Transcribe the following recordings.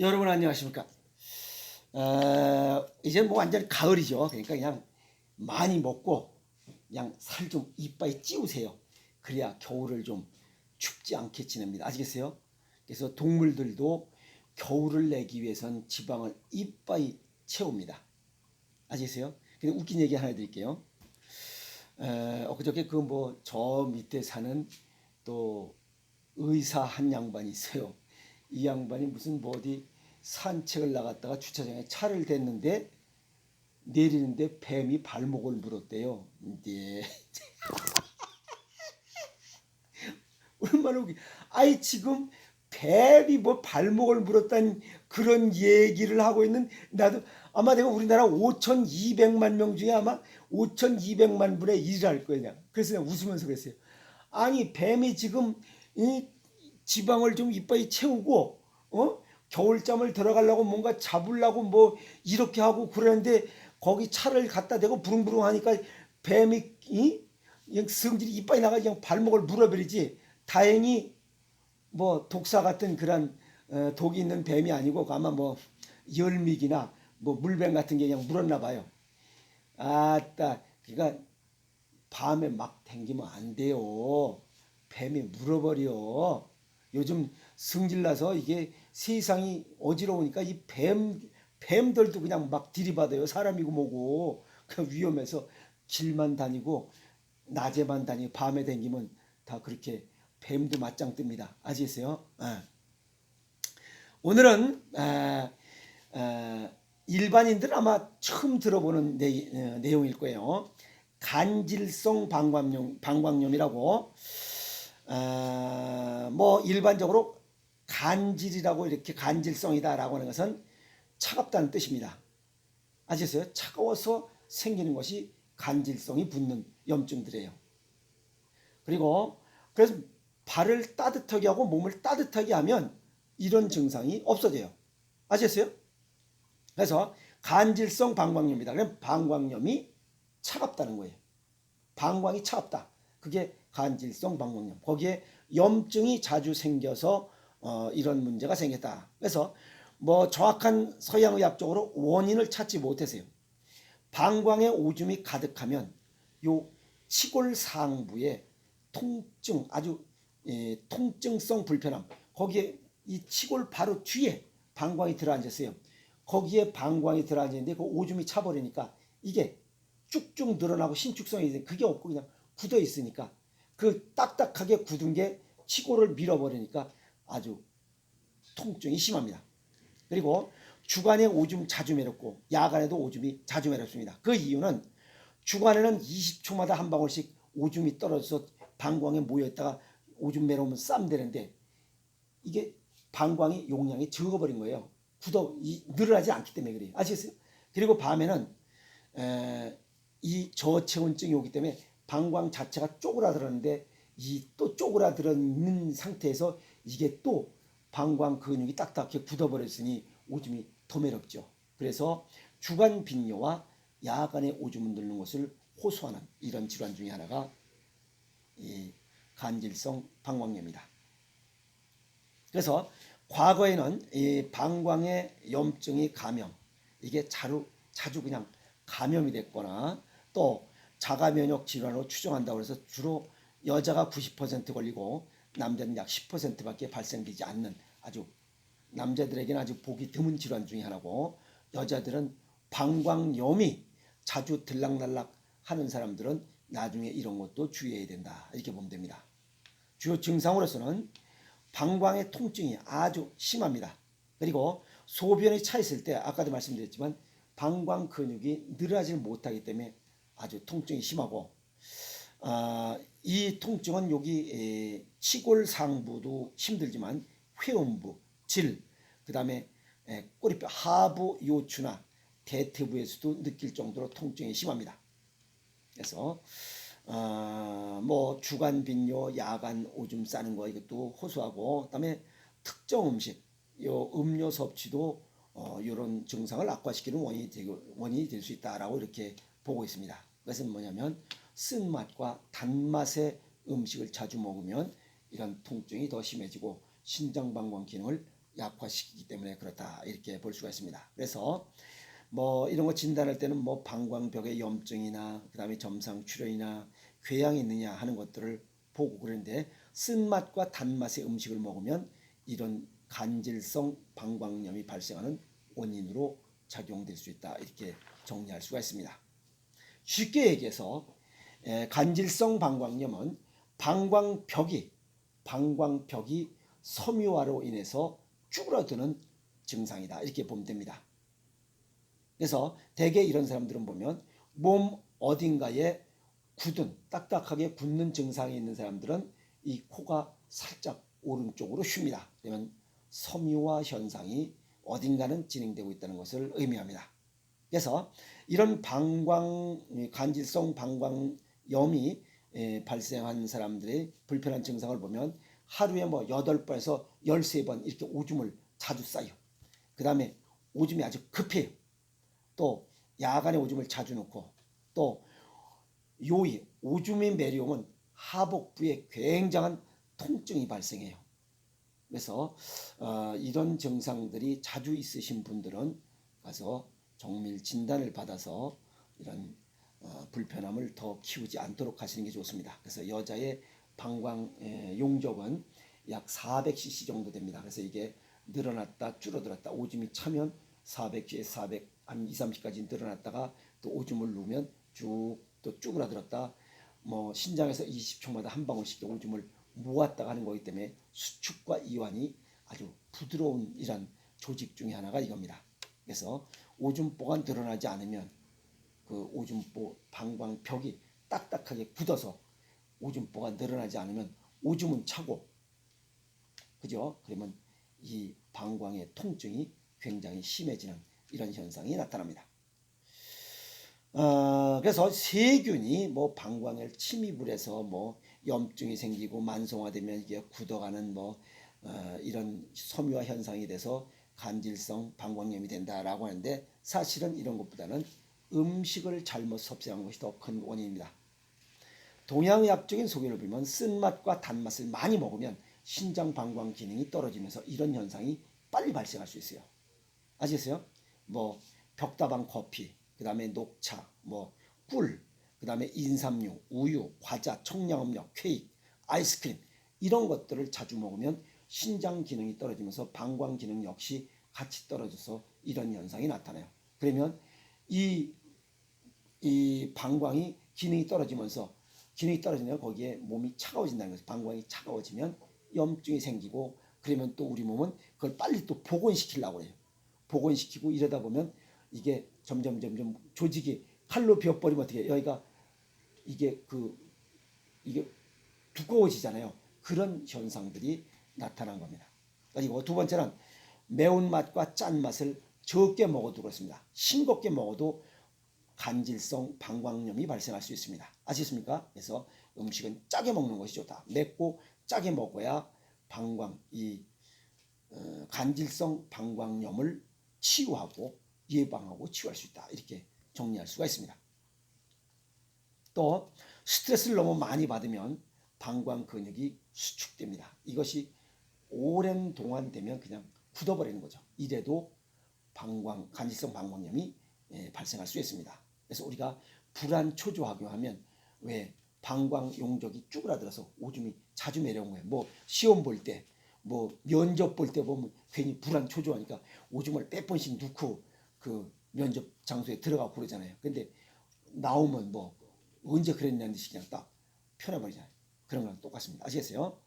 여러분 안녕하십니까? 어, 이제 뭐 완전 가을이죠. 그러니까 그냥 많이 먹고 그냥 살 좀 이빨에 찌우세요. 그래야 겨울을 좀 춥지 않게 지냅니다. 아시겠어요? 그래서 동물들도 겨울을 내기 위해선 지방을 이빨에 채웁니다. 아시겠어요? 근데 웃긴 얘기 하나 해드릴게요. 에, 엊그저께 그 뭐 저 밑에 사는 또 의사 한 양반이 있어요. 이 양반이 무슨 뭐 어디 산책을 나갔다가 주차장에 차를 댔는데 내리는데 뱀이 발목을 물었대요. 이제 얼마나 웃기. 아이 지금 뱀이 뭐 발목을 물었다는 그런 얘기를 하고 있는 나도 아마 내가 우리나라 5,200만 명 중에 아마 5,200만 분의 1을 할 거냐. 그래서 내가 웃으면서 그랬어요. 아니 뱀이 지금 이 지방을 좀 이빨에 채우고 어 겨울잠을 들어가려고 뭔가 잡으려고 뭐 이렇게 하고 그러는데 거기 차를 갖다 대고 부릉부릉 하니까 뱀이 이 그냥 성질이 이빨이 나가 그냥 발목을 물어버리지 다행히 뭐 독사 같은 그런 어, 독이 있는 뱀이 아니고 아마 뭐 열미기나 뭐 물뱀 같은 게 그냥 물었나 봐요. 아따 그러니까 밤에 막 댕기면 안 돼요. 뱀이 물어버려. 요즘 승질나서 이게 세상이 어지러우니까 이 뱀, 뱀들도 그냥 막 들이받아요. 사람이고 뭐고. 그 위험해서 길만 다니고 낮에만 다니고 밤에 댕기면 다 그렇게 뱀도 맞짱 뜹니다. 아시겠어요? 예. 오늘은 아, 아, 일반인들 아마 처음 들어보는 내, 어, 내용일 거예요. 간질성 방광염, 방광염이라고 아, 뭐 일반적으로 간질이라고 이렇게 간질성이다라고 하는 것은 차갑다는 뜻입니다. 아시겠어요? 차가워서 생기는 것이 간질성이 붙는 염증들이에요. 그리고 그래서 발을 따뜻하게 하고 몸을 따뜻하게 하면 이런 증상이 없어져요. 아시겠어요? 그래서 간질성 방광염이다. 그럼 방광염이 차갑다는 거예요. 방광이 차갑다. 그게 간질성 방광염. 거기에 염증이 자주 생겨서 어, 이런 문제가 생겼다. 그래서 뭐 정확한 서양의학 적으로 원인을 찾지 못해서요. 방광에 오줌이 가득하면 요 치골 상부에 통증 아주 예, 통증성 불편함 거기에 이 치골 바로 뒤에 방광이 들어앉았어요. 거기에 방광이 들어앉았는데 그 오줌이 차버리니까 이게 쭉쭉 늘어나고 신축성이 있는 그게 없고 그냥 굳어 있으니까 그 딱딱하게 굳은 게 치골을 밀어버리니까 아주 통증이 심합니다. 그리고 주간에 오줌 자주 매렵고 야간에도 오줌이 자주 매렵습니다. 그 이유는 주간에는 20초마다 한 방울씩 오줌이 떨어져서 방광에 모여있다가 오줌 매려오면 쌈되는데 이게 방광이 용량이 적어버린 거예요. 굳어 이, 늘어나지 않기 때문에 그래요. 아시겠어요? 그리고 밤에는 에, 이 저체온증이 오기 때문에 방광 자체가 쪼그라들었는데 이 또 쪼그라들어 있는 상태에서 이게 또 방광 근육이 딱딱하게 굳어버렸으니 오줌이 더 매렵죠. 그래서 주간 빈뇨와 야간에 오줌을 누는 것을 호소하는 이런 질환 중에 하나가 이 간질성 방광염이다. 그래서 과거에는 이 방광의 염증이 감염 이게 자주 자주 그냥 감염이 됐거나 또 자가 면역 질환으로 추정한다고 해서 주로 여자가 90% 걸리고 남자는 약 10%밖에 발생되지 않는 아주 남자들에게는 아주 보기 드문 질환 중에 하나고 여자들은 방광염이 자주 들락날락 하는 사람들은 나중에 이런 것도 주의해야 된다. 이렇게 보면 됩니다. 주요 증상으로서는 방광의 통증이 아주 심합니다. 그리고 소변이 차 있을 때 아까도 말씀드렸지만 방광 근육이 늘어나지 못하기 때문에 아주 통증이 심하고 아, 이 통증은 여기 에, 치골 상부도 힘들지만 회음부, 질, 그 다음에 꼬리뼈 하부 요추나 대퇴부에서도 느낄 정도로 통증이 심합니다. 그래서 어, 뭐 주간 빈뇨, 야간 오줌 싸는 거 이것도 호소하고 그다음에 특정 음식, 요 음료 섭취도 어, 이런 증상을 악화시키는 원인이 되고 원인이 될 수 있다라고 이렇게 보고 있습니다. 그것은 뭐냐면 쓴 맛과 단맛의 음식을 자주 먹으면 이런 통증이 더 심해지고 신장방광 기능을 약화시키기 때문에 그렇다 이렇게 볼 수가 있습니다. 그래서 뭐 이런 거 진단할 때는 뭐 방광벽의 염증이나 그다음에 점상 출혈이나 궤양이 있느냐 하는 것들을 보고 그러는데 쓴맛과 단맛의 음식을 먹으면 이런 간질성 방광염이 발생하는 원인으로 작용될 수 있다 이렇게 정리할 수가 있습니다. 쉽게 얘기해서 에, 간질성 방광염은 방광벽이 방광벽이 섬유화로 인해서 쭈그러드는 증상이다 이렇게 보면 됩니다. 그래서 대개 이런 사람들은 보면 몸 어딘가에 굳은 딱딱하게 굳는 증상이 있는 사람들은 이 코가 살짝 오른쪽으로 휩니다. 그러면 섬유화 현상이 어딘가는 진행되고 있다는 것을 의미합니다. 그래서 이런 방광 간질성 방광염이 에, 발생한 사람들의 불편한 증상을 보면 하루에 뭐 8번에서 13번 이렇게 오줌을 자주 싸요. 그 다음에 오줌이 아주 급해요. 또 야간에 오줌을 자주 넣고 또 요이 오줌의 매력은 하복부에 굉장한 통증이 발생해요. 그래서 어, 이런 증상들이 자주 있으신 분들은 가서 정밀 진단을 받아서 이런 어, 불편함을 더 키우지 않도록 하시는 게 좋습니다. 그래서 여자의 방광 에, 용적은 약 400cc 정도 됩니다. 그래서 이게 늘어났다 줄어들었다 오줌이 차면 400cc, 400, 한 2, 30까지 늘어났다가 또 오줌을 누우면 쭉 또 쭈그라들었다. 뭐 신장에서 20초마다 한 방울씩 오줌을 모았다가 하는 거기 때문에 수축과 이완이 아주 부드러운 이런 조직 중에 하나가 이겁니다. 그래서 오줌보가 늘어나지 않으면 그 오줌보 방광벽이 딱딱하게 굳어서 오줌보가 늘어나지 않으면 오줌은 차고 그죠? 그러면 이 방광의 통증이 굉장히 심해지는 이런 현상이 나타납니다. 어, 그래서 세균이 뭐 방광을 침입을 해서 뭐 염증이 생기고 만성화되면 이게 굳어가는 뭐 어, 이런 섬유화 현상이 돼서 간질성 방광염이 된다라고 하는데 사실은 이런 것보다는 음식을 잘못 섭취한 것이 더 큰 원인입니다. 동양의학적인 소견을 보면 쓴맛과 단맛을 많이 먹으면 신장 방광 기능이 떨어지면서 이런 현상이 빨리 발생할 수 있어요. 아시겠어요? 뭐 벽다방 커피, 그 다음에 녹차, 뭐 꿀, 그 다음에 인삼류, 우유, 과자, 청량음료, 케이크, 아이스크림 이런 것들을 자주 먹으면 신장 기능이 떨어지면서 방광 기능 역시 같이 떨어져서 이런 현상이 나타나요. 그러면 이, 이 방광이 기능이 떨어지면서 기능이 떨어지면 거기에 몸이 차가워진다는 거죠. 방광이 차가워지면 염증이 생기고 그러면 또 우리 몸은 그걸 빨리 또 복원시키려고 해요. 복원시키고 이러다 보면 이게 점점 점점 조직이 칼로 비워버리면 어떻게 해요? 여기가 이게 그 이게 두꺼워지잖아요. 그런 현상들이 나타난 겁니다. 그리고 두 번째는 매운맛과 짠맛을 적게 먹어도 그렇습니다. 싱겁게 먹어도 간질성 방광염이 발생할 수 있습니다. 아시겠습니까? 그래서 음식은 짜게 먹는 것이 좋다. 맵고 짜게 먹어야 방광 이 어, 간질성 방광염을 치유하고 예방하고 치유할 수 있다. 이렇게 정리할 수가 있습니다. 또 스트레스를 너무 많이 받으면 방광 근육이 수축됩니다. 이것이 오랜 동안 되면 그냥 굳어버리는 거죠. 이래도 방광 간질성 방광염이 예, 발생할 수 있습니다. 그래서 우리가 불안 초조하게 하면 왜 방광 용적이 쭈그라들어서 오줌이 자주 내려온 거예요. 뭐 시험 볼 때, 뭐 면접 볼 때 보면 괜히 불안 초조하니까 오줌을 몇 번씩 넣고 그 면접 장소에 들어가고 그러잖아요. 근데 나오면 뭐 언제 그랬냐는 듯이 그냥 딱 편해버리잖아요. 그런 거랑 똑같습니다. 아시겠어요?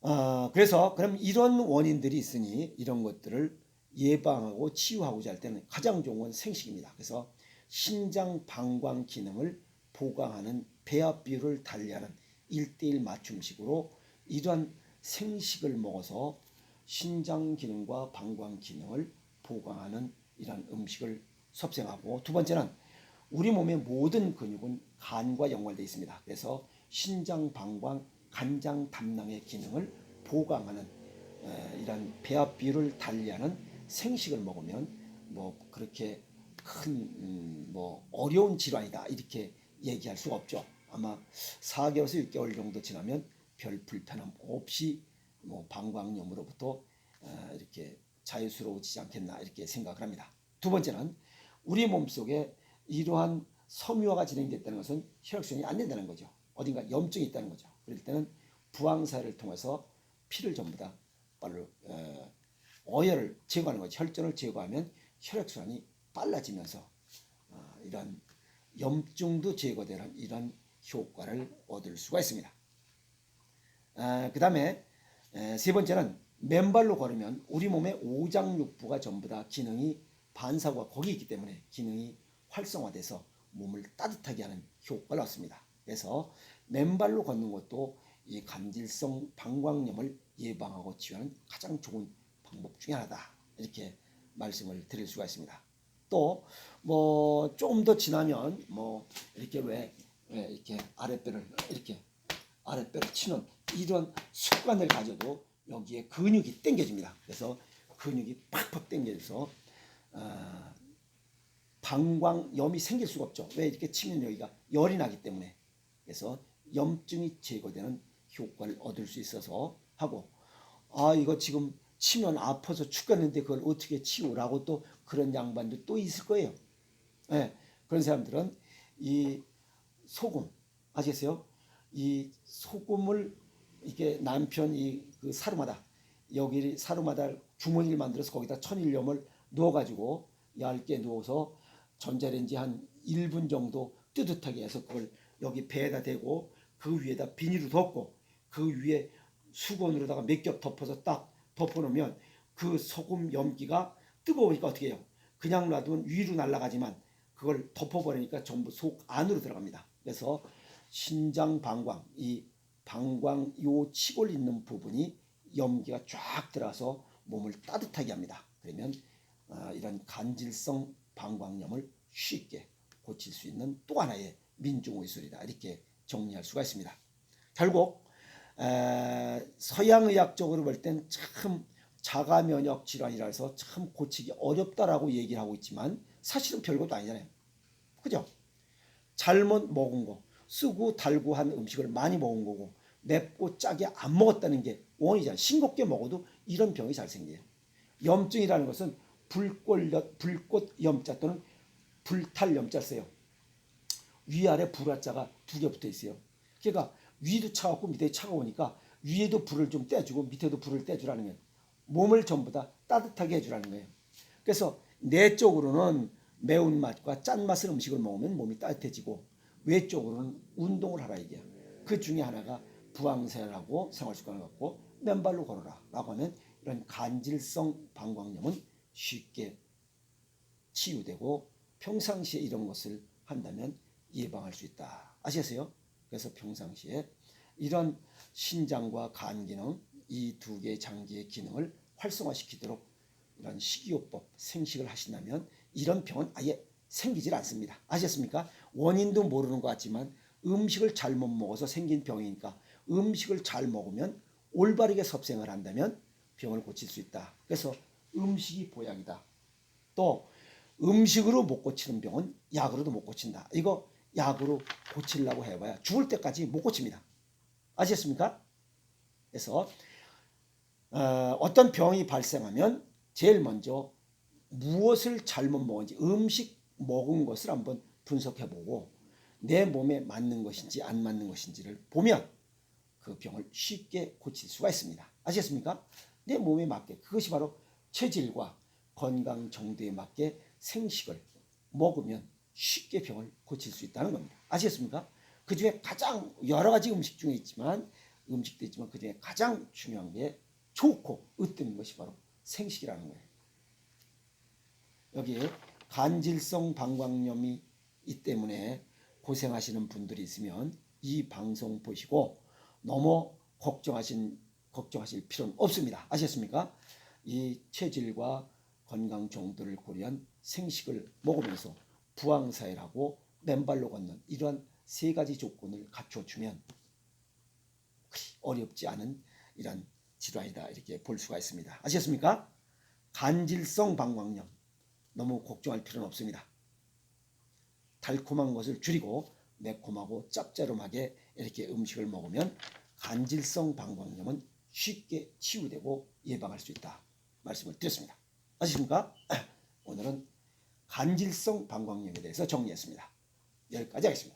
어, 그래서 그럼 이런 원인들이 있으니 이런 것들을 예방하고 치유하고자 할 때는 가장 좋은 건 생식입니다. 그래서 신장 방광 기능을 보강하는 배합 비율을 달리하는 1대1 맞춤식으로 이러한 생식을 먹어서 신장 기능과 방광 기능을 보강하는 이러한 음식을 섭생하고 두 번째는 우리 몸의 모든 근육은 간과 연관되어 있습니다. 그래서 신장, 방광, 간장, 담낭의 기능을 보강하는 이런 배합 비율을 달리하는 생식을 먹으면 뭐 그렇게 큰뭐 음, 어려운 질환이다 이렇게 얘기할 수가 없죠. 아마 4개월에서 6개월 정도 지나면 별 불편함 없이 뭐 방광염으로부터 어, 이렇게 자유스러워지지 않겠나 이렇게 생각을 합니다. 두 번째는 우리 몸속에 이러한 섬유화가 진행됐다는 것은 혈액순환이 안 된다는 거죠. 어딘가 염증이 있다는 거죠. 그럴 때는 부항사를 통해서 피를 전부 다 빨로 어, 어혈을 제거하는 거죠. 혈전을 제거하면 혈액순환이 빨라지면서 어, 이런 염증도 제거되는 이런 효과를 얻을 수가 있습니다. 아, 그 다음에 세 번째는 맨발로 걸으면 우리 몸의 오장육부가 전부 다 기능이 반사고가 거기 있기 때문에 기능이 활성화돼서 몸을 따뜻하게 하는 효과를 얻습니다. 그래서 맨발로 걷는 것도 이 간질성 방광염을 예방하고 치유하는 가장 좋은 방법 중에 하나다. 이렇게 말씀을 드릴 수가 있습니다. 또 뭐 조금 더 지나면 뭐 이렇게 왜, 왜 이렇게 아랫배를 이렇게 아랫배를 치는 이런 습관을 가져도 여기에 근육이 당겨집니다. 그래서 근육이 팍팍 당겨져서 어, 방광염이 생길 수가 없죠. 왜 이렇게 치면 여기가 열이 나기 때문에 그래서 염증이 제거되는 효과를 얻을 수 있어서 하고 아 이거 지금 치면 아파서 죽겠는데 그걸 어떻게 치우라고 또 그런 양반도 또 있을 거예요. 예, 그런 사람들은 이 소금 아시겠어요? 이 소금을 이게 남편 이 그 사루마다 여기 사루마다 주머니를 만들어서 거기다 천일염을 넣어가지고 얇게 누워서 전자레인지 한 1분 정도 뜨뜻하게 해서 그걸 여기 배에다 대고 그 위에다 비닐을 덮고 그 위에 수건으로다가 몇 겹 덮어서 딱 덮어놓으면 그 소금 염기가 뜨거우니까 어떻게 해요? 그냥 놔두면 위로 날아가지만 그걸 덮어버리니까 전부 속 안으로 들어갑니다. 그래서 신장 방광, 이 방광 요 치골 있는 부분이 염기가 쫙 들어서 몸을 따뜻하게 합니다. 그러면 어, 이런 간질성 방광염을 쉽게 고칠 수 있는 또 하나의 민중 의술이다. 이렇게 정리할 수가 있습니다. 결국 에, 서양의학 적으로 볼 땐 참 자가 면역 질환이라서 참 고치기 어렵다라고 얘기를 하고 있지만 사실은 별것도 아니잖아요. 그죠? 잘못 먹은 거, 쓰고 달고 한 음식을 많이 먹은 거고 맵고 짜게 안 먹었다는 게 원인이잖아요. 싱겁게 먹어도 이런 병이 잘 생겨요. 염증이라는 것은 불꽃, 불꽃 염자 또는 불탈 염자를 써요. 위아래 불화자가 두 개 붙어 있어요. 그러니까 위도 차갑고 밑에 차가우니까 위에도 불을 좀 떼주고 밑에도 불을 떼주라는 거예요. 몸을 전부 다 따뜻하게 해주라는 거예요. 그래서 내적으로는 매운맛과 짠맛의 음식을 먹으면 몸이 따뜻해지고 외적으로는 운동을 하라 이게요. 그 중에 하나가 부항세라고 생활습관을 갖고 맨발로 걸어라 라고 하면 이런 간질성 방광염은 쉽게 치유되고 평상시에 이런 것을 한다면 예방할 수 있다. 아시겠어요? 그래서 평상시에 이런 신장과 간 기능 이 두 개의 장기의 기능을 활성화시키도록 이런 식이요법 생식을 하신다면 이런 병은 아예 생기질 않습니다. 아셨습니까? 원인도 모르는 것 같지만 음식을 잘못 먹어서 생긴 병이니까 음식을 잘 먹으면 올바르게 섭생을 한다면 병을 고칠 수 있다. 그래서 음식이 보약이다. 또 음식으로 못 고치는 병은 약으로도 못 고친다. 이거 약으로 고치려고 해봐야 죽을 때까지 못 고칩니다. 아시겠습니까? 그래서 어, 떤 병이 발생하면 제일 먼저 무엇을 잘못 먹은지 음식 먹은 것을 한번 분석해보고 내 몸에 맞는 것인지 안 맞는 것인지를 보면 그 병을 쉽게 고칠 수가 있습니다. 아시겠습니까? 내 몸에 맞게 그것이 바로 체질과 건강 정도에 맞게 생식을 먹으면 쉽게 병을 고칠 수 있다는 겁니다. 아시겠습니까? 그 중에 가장 여러 가지 음식 중에 있지만 음식도 있지만 그 중에 가장 중요한 게 좋고 으뜸인 것이 바로 생식이라는 거예요. 여기에 간질성 방광염이 이 때문에 고생하시는 분들이 있으면 이 방송 보시고 너무 걱정하신 걱정하실 필요는 없습니다. 아셨습니까? 이 체질과 건강 정도를 고려한 생식을 먹으면서 부항사회라고 맨발로 걷는 이러한 세 가지 조건을 갖춰주면 어렵지 않은 이런 질환이다 이렇게 볼 수가 있습니다. 아셨습니까? 간질성 방광염 너무 걱정할 필요는 없습니다. 달콤한 것을 줄이고 매콤하고 짭짤하게 이렇게 음식을 먹으면 간질성 방광염은 쉽게 치유되고 예방할 수 있다 말씀을 드렸습니다. 아십니까? 오늘은 간질성 방광염에 대해서 정리했습니다. 여기까지 하겠습니다.